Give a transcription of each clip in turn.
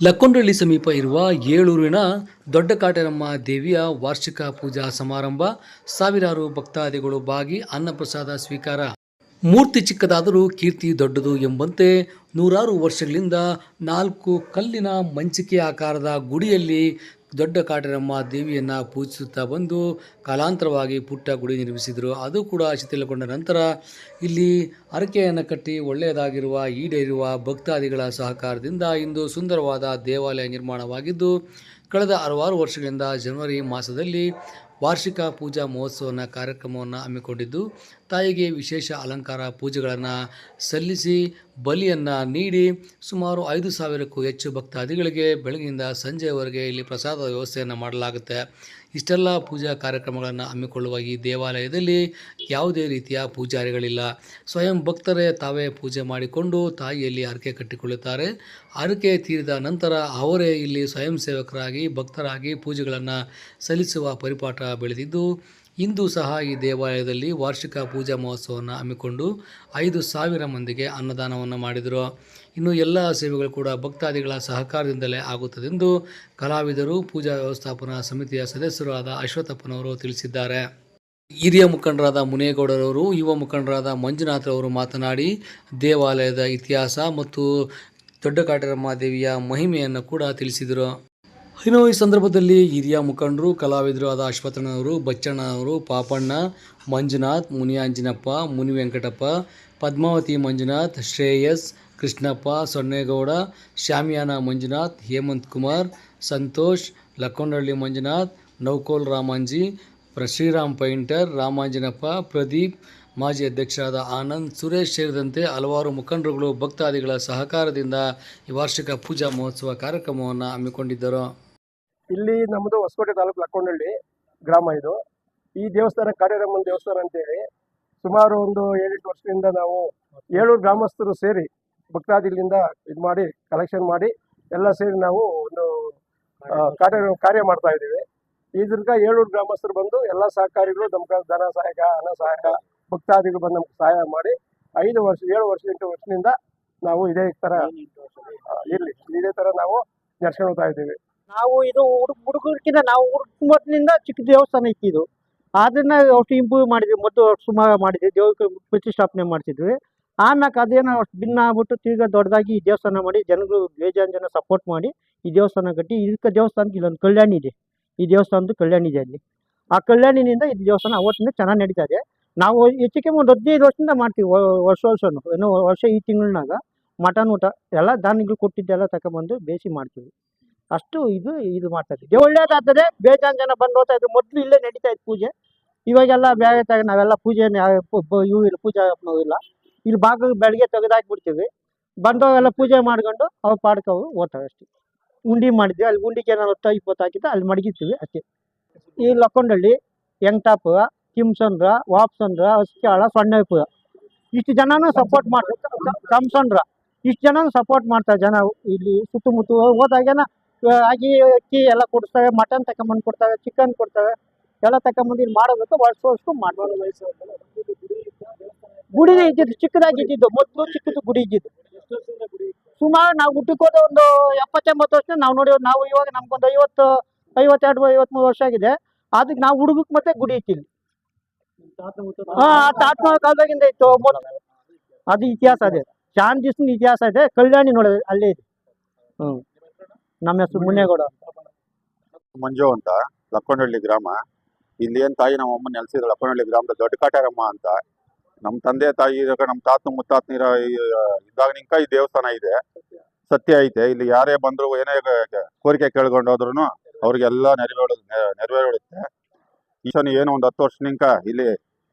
ಲಕ್ಕೊಂಡಳ್ಳಿ ಸಮೀಪ ಇರುವ ಏಳೂರಿನ ದೊಡ್ಡ ಕಾಟರಮ್ಮ ದೇವಿಯ ವಾರ್ಷಿಕ ಪೂಜಾ ಸಮಾರಂಭ ಸಾವಿರಾರು ಭಕ್ತಾದಿಗಳು ಭಾಗಿ ಅನ್ನಪ್ರಸಾದ ಸ್ವೀಕಾರ. ಮೂರ್ತಿ ಚಿಕ್ಕದಾದರೂ ಕೀರ್ತಿ ದೊಡ್ಡದು ಎಂಬಂತೆ ನೂರಾರು ವರ್ಷಗಳಿಂದ ನಾಲ್ಕು ಕಲ್ಲಿನ ಮಂಚಿಕೆ ಆಕಾರದ ಗುಡಿಯಲ್ಲಿ ದೊಡ್ಡ ಕಾಟರಮ್ಮ ದೇವಿಯನ್ನು ಪೂಜಿಸುತ್ತಾ ಬಂದು ಕಾಲಾಂತರವಾಗಿ ಪುಟ್ಟ ಗುಡಿ ನಿರ್ಮಿಸಿದರು. ಅದು ಕೂಡ ಶಿಥಿಲಗೊಂಡ ನಂತರ ಇಲ್ಲಿ ಅರಕೆಯನ್ನು ಕಟ್ಟಿ ಒಳ್ಳೆಯದಾಗಿರುವ, ಈಡೇರುವ ಭಕ್ತಾದಿಗಳ ಸಹಕಾರದಿಂದ ಇಂದು ಸುಂದರವಾದ ದೇವಾಲಯ ನಿರ್ಮಾಣವಾಗಿದ್ದು, ಕಳೆದ ಹಲವಾರು ವರ್ಷಗಳಿಂದ ಜನವರಿ ಮಾಸದಲ್ಲಿ ವಾರ್ಷಿಕ ಪೂಜಾ ಮಹೋತ್ಸವನ ಕಾರ್ಯಕ್ರಮವನ್ನು ಹಮ್ಮಿಕೊಂಡಿದ್ದು ತಾಯಿಗೆ ವಿಶೇಷ ಅಲಂಕಾರ ಪೂಜೆಗಳನ್ನು ಸಲ್ಲಿಸಿ ಬಲಿಯನ್ನು ನೀಡಿ ಸುಮಾರು ಐದು ಸಾವಿರಕ್ಕೂ ಹೆಚ್ಚು ಭಕ್ತಾದಿಗಳಿಗೆ ಬೆಳಗಿನಿಂದ ಸಂಜೆಯವರೆಗೆ ಇಲ್ಲಿ ಪ್ರಸಾದ ವ್ಯವಸ್ಥೆಯನ್ನು ಮಾಡಲಾಗುತ್ತೆ. ಇಷ್ಟೆಲ್ಲ ಪೂಜಾ ಕಾರ್ಯಕ್ರಮಗಳನ್ನು ಹಮ್ಮಿಕೊಳ್ಳುವ ಈ ದೇವಾಲಯದಲ್ಲಿ ಯಾವುದೇ ರೀತಿಯ ಪೂಜಾರಿಗಳಿಲ್ಲ. ಸ್ವಯಂ ಭಕ್ತರೇ ತಾವೇ ಪೂಜೆ ಮಾಡಿಕೊಂಡು ತಾಯಿಯಲ್ಲಿ ಹರಕೆ ಕಟ್ಟಿಕೊಳ್ಳುತ್ತಾರೆ. ಹರಕೆ ತೀರಿದ ನಂತರ ಅವರೇ ಇಲ್ಲಿ ಸ್ವಯಂ ಸೇವಕರಾಗಿ ಭಕ್ತರಾಗಿ ಪೂಜೆಗಳನ್ನು ಸಲ್ಲಿಸುವ ಪರಿಪಾಠ ಬೆಳೆದಿದ್ದು ಇಂದು ಸಹ ಈ ದೇವಾಲಯದಲ್ಲಿ ವಾರ್ಷಿಕ ಪೂಜಾ ಮಹೋತ್ಸವವನ್ನು ಹಮ್ಮಿಕೊಂಡು ಐದು ಸಾವಿರ ಮಂದಿಗೆ ಅನ್ನದಾನವನ್ನು ಮಾಡಿದರು. ಇನ್ನು ಎಲ್ಲ ಸೇವೆಗಳು ಕೂಡ ಭಕ್ತಾದಿಗಳ ಸಹಕಾರದಿಂದಲೇ ಆಗುತ್ತದೆ ಎಂದು ಕಲಾವಿದರು, ಪೂಜಾ ವ್ಯವಸ್ಥಾಪನಾ ಸಮಿತಿಯ ಸದಸ್ಯರಾದ ಆದ ಅಶ್ವತ್ಥಪ್ಪನವರು ತಿಳಿಸಿದ್ದಾರೆ. ಹಿರಿಯ ಮುಖಂಡರಾದ ಮುನೇಗೌಡರವರು, ಯುವ ಮುಖಂಡರಾದ ಮಂಜುನಾಥರವರು ಮಾತನಾಡಿ, ದೇವಾಲಯದ ಇತಿಹಾಸ ಮತ್ತು ದೊಡ್ಡ ಕಾಟರಮ್ಮ ದೇವಿಯ ಮಹಿಮೆಯನ್ನು ಕೂಡ ತಿಳಿಸಿದರು. ಇನ್ನು ಈ ಸಂದರ್ಭದಲ್ಲಿ ಹಿರಿಯ ಮುಖಂಡರು, ಕಲಾವಿದರು ಆದ ಅಶ್ವಥನವರು ಬಚ್ಚಣ್ಣನವರು ಪಾಪಣ್ಣ, ಮಂಜುನಾಥ್ ಮುನಿಯಾಂಜಿನಪ್ಪ ಮುನಿ ವೆಂಕಟಪ್ಪ, ಪದ್ಮಾವತಿ ಮಂಜುನಾಥ್, ಶ್ರೇಯಸ್, ಕೃಷ್ಣಪ್ಪ, ಸೊನ್ನೇಗೌಡ, ಶ್ಯಾಮಿಯಾನ ಮಂಜುನಾಥ್, ಹೇಮಂತ್ ಕುಮಾರ್, ಸಂತೋಷ್ ಲಕ್ಕೊಂಡಹಳ್ಳಿ ಮಂಜುನಾಥ್, ನೌಕೋಲ್ ರಾಮಾಂಜಿ ಶ್ರೀರಾಮ್ ಪೈಂಟರ್, ರಾಮಾಂಜನಪ್ಪ, ಪ್ರದೀಪ್, ಮಾಜಿ ಅಧ್ಯಕ್ಷರಾದ ಆನಂದ್, ಸುರೇಶ್ ಸೇರಿದಂತೆ ಹಲವಾರು ಮುಖಂಡರುಗಳು ಭಕ್ತಾದಿಗಳ ಸಹಕಾರದಿಂದ ಈ ವಾರ್ಷಿಕ ಪೂಜಾ ಮಹೋತ್ಸವ ಕಾರ್ಯಕ್ರಮವನ್ನು ಹಮ್ಮಿಕೊಂಡಿದ್ದರು. ಇಲ್ಲಿ ನಮ್ಮದು ಹೊಸಕೋಟೆ ತಾಲೂಕು ಲಕ್ಕೊಂಡಳ್ಳಿ ಗ್ರಾಮ ಇದು. ಈ ದೇವಸ್ಥಾನ ಕಾಡೇರಮ್ಮನ ದೇವಸ್ಥಾನ ಅಂತೇಳಿ ಸುಮಾರು ಒಂದು ಏಳೆಂಟು ವರ್ಷದಿಂದ ನಾವು ಏಳೂರು ಗ್ರಾಮಸ್ಥರು ಸೇರಿ ಭಕ್ತಾದಿಗಳಿಂದ ಇದು ಮಾಡಿ ಕಲೆಕ್ಷನ್ ಮಾಡಿ ಎಲ್ಲ ಸೇರಿ ನಾವು ಒಂದು ಕಾರ್ಯ ಕಾರ್ಯ ಮಾಡ್ತಾ ಇದ್ದೀವಿ. ಇದ್ರಿಂದ ಏಳೂರು ಗ್ರಾಮಸ್ಥರು ಬಂದು ಎಲ್ಲ ಸಹಕಾರಿಗಳು, ನಮ್ಗೆ ಧನ ಸಹಾಯಕ, ಹಣ ಸಹಾಯಕ, ಭಕ್ತಾದಿಗಳು ಬಂದು ನಮ್ಗೆ ಸಹಾಯ ಮಾಡಿ ಐದು ವರ್ಷ, ಏಳು ವರ್ಷ, ಎಂಟು ವರ್ಷದಿಂದ ನಾವು ಇದೇ ಥರ ಇರಲಿ ಇದೇ ಥರ ನಾವು ನಡ್ಸ್ಕೊಂಡು ಹೋಗ್ತಾ ಇದ್ದೀವಿ. ನಾವು ಇದು ಹುಡುಗ ಹುಡುಗರ್ಕಿಂತ ನಾವು ಹುಡುಗನಿಂದ ಚಿಕ್ಕ ದೇವಸ್ಥಾನ ಇತ್ತು ಇದು. ಅದನ್ನ ಅಷ್ಟು ಇಂಪ್ರೂವ್ ಮಾಡಿದ್ವಿ, ಮೊದಲು ಸುಮಾರು ಮಾಡಿದ್ವಿ ದೇವ ಪ್ರತಿಷ್ಠಾಪನೆ ಮಾಡ್ತಿದ್ವಿ ಆಮೇಲೆ ಅದೇನೋ ಅಷ್ಟು ಭಿನ್ನ ಆಗ್ಬಿಟ್ಟು ತಿರ್ಗಾ ದೊಡ್ಡದಾಗಿ ಈ ದೇವಸ್ಥಾನ ಮಾಡಿ ಜನಗಳು ಬೇಜಾನ್ ಜನ ಸಪೋರ್ಟ್ ಮಾಡಿ ಈ ದೇವಸ್ಥಾನ ಕಟ್ಟಿ, ಇದಕ್ಕೆ ದೇವಸ್ಥಾನಕ್ಕೆ ಇಲ್ಲೊಂದು ಕಲ್ಯಾಣಿ ಇದೆ. ಈ ದೇವಸ್ಥಾನದ ಕಲ್ಯಾಣ ಇದೆ ಅಲ್ಲಿ. ಆ ಕಲ್ಯಾಣಿನಿಂದ ಈ ದೇವಸ್ಥಾನ ಅವತ್ತಿಂದ ಚೆನ್ನಾಗಿ ನಡೀತಾ ಇದೆ. ನಾವು ಹೆಚ್ಚಿಗೆ ಒಂದು ಹದಿನೈದು ವರ್ಷದಿಂದ ಮಾಡ್ತೀವಿ ವರ್ಷ ವರ್ಷನು, ಏನೋ ವರ್ಷ ಈ ತಿಂಗಳಾಗ ಮಟನ್ ಊಟ, ಎಲ್ಲ ದಾನಿಗಳು ಕೊಟ್ಟಿದ್ದೆಲ್ಲ ತಗೊಂಬಂದು ಬೇಯಿಸಿ ಮಾಡ್ತೀವಿ. ಅಷ್ಟು ಇದು ಇದು ಮಾಡ್ತಾ ಇದ್ವಿ. ಒಳ್ಳೇದಾಗ್ತದೆ ಬೇಜಾನ್ ಜನ ಬಂದು ಹೋಗ್ತಾ ಇದ್ರು. ಮೊದಲು ಇಲ್ಲೇ ನಡೀತಾ ಇತ್ತು ಪೂಜೆ. ಇವಾಗೆಲ್ಲ ಬೇರೆ ತಗ ನಾವೆಲ್ಲ ಪೂಜೆ ಇವು ಇಲ್ಲ, ಪೂಜೆ ನಾವು ಇಲ್ಲ. ಇಲ್ಲಿ ಬಾಗಿಲು ಬೆಳಗ್ಗೆ ತೆಗೆದಾಕ್ಬಿಡ್ತೀವಿ ಬಂದವಾಗೆಲ್ಲ ಪೂಜೆ ಮಾಡ್ಕೊಂಡು ಅವ್ರು ಪಾಡ್ಕ ಅವು ಓದ್ತಾವೆ ಅಷ್ಟೇ. ಉಂಡಿ ಮಾಡಿದ್ವಿ. ಅಲ್ಲಿ ಉಂಡಿಗೆ ಹತ್ತು ಇಪ್ಪತ್ತು ಹಾಕಿದ್ದು ಅಲ್ಲಿ ಮಡಗಿರ್ತೀವಿ ಅಷ್ಟೇ. ಈ ಲಕ್ಕೊಂಡಳ್ಳಿ ಎಂಟಾಪ ಕಿಮ್ಸಂದ್ರ ವಾಪ್ಸಂದ್ರ, ಹಸ್ಕ್ಯಾಳ, ಸೊನ್ನೆಪುರ. ಇಷ್ಟು ಜನನೂ ಸಪೋರ್ಟ್ ಮಾಡ್ತಾರೆ. ಕಮ್ಸಂದ್ರ ಇಷ್ಟು ಜನನೂ ಸಪೋರ್ಟ್ ಮಾಡ್ತಾರೆ ಜನ ಇಲ್ಲಿ ಸುತ್ತಮುತ್ತ ಹೋದಾಗೇನ ಅಕ್ಕಿ ಅಕ್ಕಿ ಎಲ್ಲ ಕೊಡ್ತವೆ ಮಟನ್ ತಗೊಂಬಂದು ಕೊಡ್ತವೆ ಚಿಕನ್ ಕೊಡ್ತವೆ, ಎಲ್ಲ ತಗೊಂಬಂದು ಇಲ್ಲಿ ಮಾಡೋದಕ್ಕೆ ವರ್ಷ ವರ್ಷಕ್ಕೂ ಮಾಡ್ಬೋದು. ಗುಡಿನೇ ಇದ್ದಿದ್ದು ಚಿಕ್ಕದಾಗಿ ಇದ್ದಿದ್ದು, ಮೊದಲು ಚಿಕ್ಕದು ಗುಡಿ ಇದ್ದಿದ್ದು. ಸುಮಾರು ನಾವು ಹುಟ್ಟಿಕೋದ ಒಂದು ಎಪ್ಪತ್ತೆಂಬತ್ತು ವರ್ಷ ನಾವು ನೋಡಿ, ನಾವು ಇವಾಗ ನಮ್ಗೊಂದು ಐವತ್ತು, ಐವತ್ತೆರಡು, ಐವತ್ಮೂರು ವರ್ಷ ಆಗಿದೆ. ಅದಕ್ಕೆ ನಾವು ಹುಡುಗಕ್ಕೆ ಮತ್ತೆ ಗುಡಿ ಇಟ್ಟಿಲ್ಲ. ಹಾ ತಾತ್ಮ ಕಾಲದಾಗಿಂದ ಇತ್ತು. ಅದು ಇತಿಹಾಸ ಅದೇ. ದಿವ್ಸದ ಇತಿಹಾಸ ಇದೆ ಕಲ್ಯಾಣಿ ನೋಡೋದು, ಅಲ್ಲೇ ಇದೆ. ಹ್ಮ್. ನಮ್ಮ ಹೆಸರು ಮುನ್ನೇಗೌಡ ಮಂಜು ಅಂತ ಲಕ್ಕನಹಳ್ಳಿ ಗ್ರಾಮ. ಇಲ್ಲಿ ಏನ್ ತಾಯಿ ನಮ್ಮ ಅಮ್ಮ ನೆಲೆಸಿದ್ರು ಲಕ್ಕೊಂಡಹಳ್ಳಿ ಗ್ರಾಮದ ದೊಡ್ಡ ಕಾಟಾರಮ್ಮ ಅಂತ. ನಮ್ಮ ತಂದೆ ತಾಯಿ ನಮ್ಮ ತಾತನ ಮುತ್ತಾತನ ಇದ್ದಾಗ ನಿಂಕ ಈ ದೇವಸ್ಥಾನ ಇದೆ. ಸತ್ಯ ಐತೆ. ಇಲ್ಲಿ ಯಾರೇ ಬಂದ್ರು ಏನೇ ಕೋರಿಕೆ ಕೇಳ್ಕೊಂಡು ಹೋದ್ರು ಅವ್ರಿಗೆಲ್ಲ ನೆರವೇರ ನೆರವೇರುತ್ತೆ. ಈಶಾನ ಏನು ಒಂದು ಹತ್ತು ವರ್ಷ ನಿಂಕ ಇಲ್ಲಿ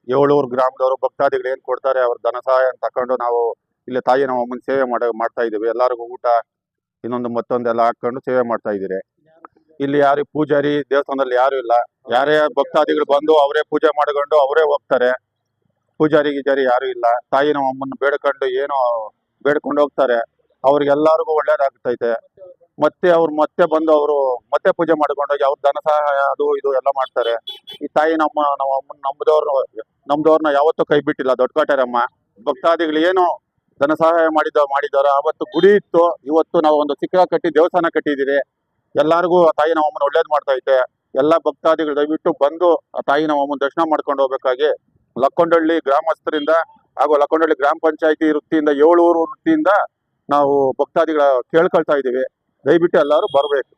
ಏಳೂರು ಗ್ರಾಮದವರು ಭಕ್ತಾದಿಗಳು ಏನ್ ಕೊಡ್ತಾರೆ ಅವ್ರ ಧನ ಸಹಾಯ ತಕೊಂಡು ನಾವು ಇಲ್ಲಿ ತಾಯಿ ನಮ್ಮ ಅಮ್ಮನ ಸೇವೆ ಮಾಡ ಮಾಡ್ತಾ ಇದೀವಿ. ಎಲ್ಲರಿಗೂ ಊಟ ಇನ್ನೊಂದು ಮತ್ತೊಂದೆಲ್ಲ ಹಾಕೊಂಡು ಸೇವೆ ಮಾಡ್ತಾ ಇದ್ದೀರಿ. ಇಲ್ಲಿ ಯಾರು ಪೂಜಾರಿ ದೇವಸ್ಥಾನದಲ್ಲಿ ಯಾರು ಇಲ್ಲ. ಯಾರೇ ಭಕ್ತಾದಿಗಳು ಬಂದು ಅವರೇ ಪೂಜೆ ಮಾಡ್ಕೊಂಡು ಅವರೇ ಹೋಗ್ತಾರೆ. ಪೂಜಾರಿ ಗೀಜಾರಿ ಯಾರು ಇಲ್ಲ. ತಾಯಿ ನಮ್ಮ ಅಮ್ಮನ ಬೇಡ್ಕೊಂಡು ಏನೋ ಬೇಡ್ಕೊಂಡು ಹೋಗ್ತಾರೆ. ಅವ್ರಿಗೆಲ್ಲರಿಗೂ ಒಳ್ಳೇದಾಗ್ತೈತೆ. ಮತ್ತೆ ಅವ್ರು ಮತ್ತೆ ಬಂದು ಅವರು ಮತ್ತೆ ಪೂಜೆ ಮಾಡ್ಕೊಂಡು ಹೋಗಿ ಅವ್ರ ಧನ ಸಹಾಯ ಅದು ಇದು ಎಲ್ಲ ಮಾಡ್ತಾರೆ. ಈ ತಾಯಿ ನಮ್ಮ ನಮ್ಮ ಅಮ್ಮನ ನಮ್ಮದವ್ರ ನಮ್ದವ್ರನ್ನ ಯಾವತ್ತೂ ಕೈ ಬಿಟ್ಟಿಲ್ಲ ದೊಡ್ಡ ಕಾಟಾರಮ್ಮ ಭಕ್ತಾದಿಗಳು ಏನು ಧನ ಸಹಾಯ ಮಾಡಿದ, ಮಾಡಿದ್ದಾರೆ. ಅವತ್ತು ಗುಡಿ ಇತ್ತು. ಇವತ್ತು ನಾವು ಒಂದು ಚಿಕ್ಕ ಕಟ್ಟಿ, ದೇವಸ್ಥಾನ ಕಟ್ಟಿದ್ದೀರಿ. ಎಲ್ಲರಿಗೂ ಆ ತಾಯಿ ನಮ್ಮಮ್ಮನ ಒಳ್ಳೇದು ಮಾಡ್ತಾ ಐತೆ ಎಲ್ಲ ಭಕ್ತಾದಿಗಳು ದಯವಿಟ್ಟು ಬಂದು ಆ ತಾಯಿ ನಮ್ಮಮ್ಮನ ದರ್ಶನ ಮಾಡ್ಕೊಂಡು ಹೋಗ್ಬೇಕಾಗಿ ಲಕ್ಕೊಂಡಳ್ಳಿ ಗ್ರಾಮಸ್ಥರಿಂದ ಹಾಗೂ ಲಕ್ಕೊಂಡಳ್ಳಿ ಗ್ರಾಮ ಪಂಚಾಯತಿ ವೃತ್ತಿಯಿಂದ, ಏಳೂರು ವೃತ್ತಿಯಿಂದ ನಾವು ಭಕ್ತಾದಿಗಳ ಕೇಳ್ಕೊಳ್ತಾ ಇದ್ದೀವಿ. ದಯವಿಟ್ಟು ಎಲ್ಲರೂ ಬರಬೇಕು.